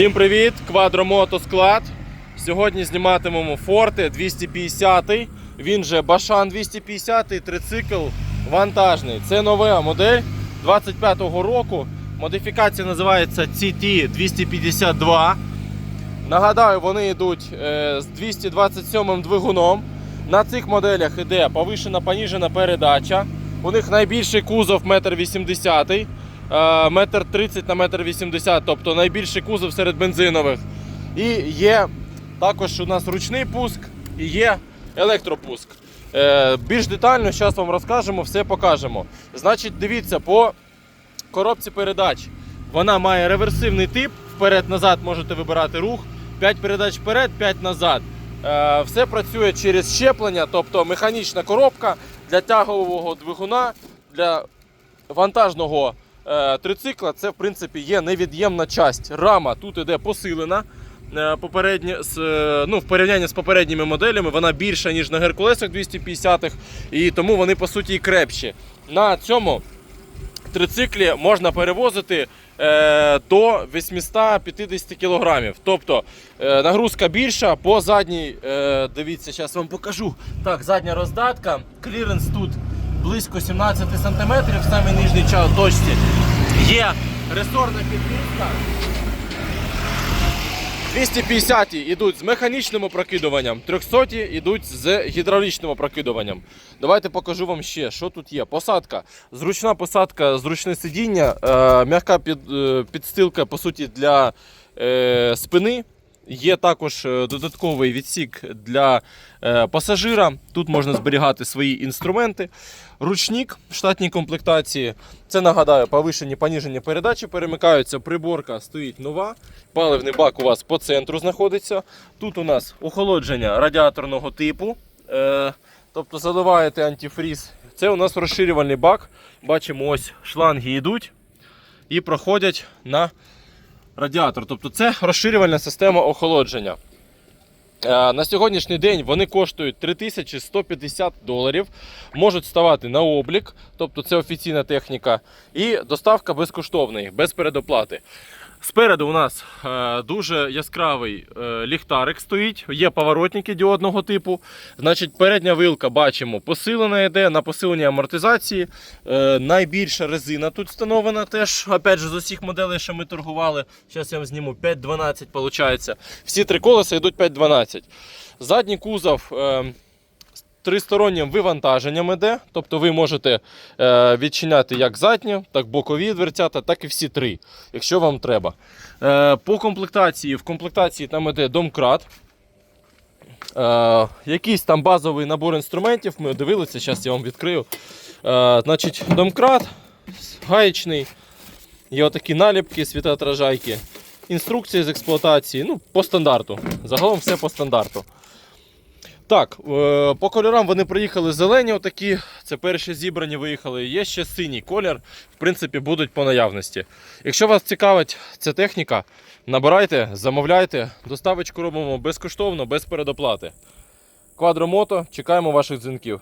Всім привіт! Квадромотосклад. Сьогодні зніматимемо Форте 250. Він же Башан 250, трицикл вантажний. Це нова модель 25-го року. Модифікація називається CT 252. Нагадаю, вони йдуть е, з 227 двигуном. На цих моделях йде повишена поніжена передача. У них найбільший кузов 1,80 м, метр 30 на метр 80, тобто найбільший кузов серед бензинових. І є також у нас ручний пуск і є електропуск. Е, Більш детально зараз вам розкажемо, все покажемо. Значить, дивіться, по коробці передач вона має реверсивний тип. Вперед-назад можете вибирати рух. 5 передач вперед, 5 назад. Е, Все працює через щеплення, тобто механічна коробка для тягового двигуна, для вантажного е, трицикла. Це в принципі є невід'ємна часть. Рама тут іде посилена. Е, Попередні, з, е, ну, в порівнянні з попередніми моделями вона більша, ніж на Геркулесах 250-х, і тому вони по суті і крепші. На цьому трициклі можна перевозити е, до 850 кг. Тобто е, нагрузка більша по задній. Е, дивіться, зараз вам покажу. Так, задня роздатка. Кліренс тут близько 17 см в самій нижній точці. Є ресорна підвізка. 250 йдуть з механічним опрокидуванням, 300 йдуть з гідравлічним опрокидуванням. Давайте покажу вам ще, що тут є. Посадка. Зручна посадка, зручне сидіння, е, м'яка під, е, підстилка по суті для е, спини. Є також е, додатковий відсік для е, пасажира. Тут можна зберігати свої інструменти. Ручник в штатній комплектації. Це нагадаю, повишені поніжені передачі перемикаються. Приборка стоїть нова. Паливний бак у вас по центру знаходиться. Тут у нас охолодження радіаторного типу. Е, тобто заливаєте антифріз. Це у нас розширювальний бак. Бачимо, ось шланги йдуть і проходять на радіатор. Тобто це розширювальна система охолодження. Е, На сьогоднішній день вони коштують 3150 доларів, можуть ставати на облік, тобто це офіційна техніка, і доставка безкоштовна, без передоплати. Спереду у нас е, дуже яскравий е, ліхтарик стоїть, є поворотники діодного типу. Значить, передня вилка бачимо посилена йде на посиленні амортизації. Е, найбільша резина тут встановлена теж, опять же, з усіх моделей, що ми торгували. Зараз я вам зніму 5.12 виходить. Всі три колеса йдуть 5.12. Задній кузов. Тристороннім вивантаженням іде, тобто ви можете е, відчиняти як задні, так бокові дверцята, так і всі три, якщо вам треба. Е, по комплектації, в комплектації там іде домкрат. Е, якийсь там базовий набор інструментів. Ми дивилися, зараз я вам відкрию. Е, значить, домкрат гаєчний, є отакі наліпки, світоотражайки, інструкції з експлуатації. Ну, по стандарту. Загалом все по стандарту. Так, е, по кольорам вони приїхали зелені, отакі. Це перші зібрані виїхали. Є ще синій колір, в принципі, будуть по наявності. Якщо вас цікавить ця техніка, набирайте, замовляйте. Доставочку робимо безкоштовно, без передоплати. Квадромото, чекаємо ваших дзвінків.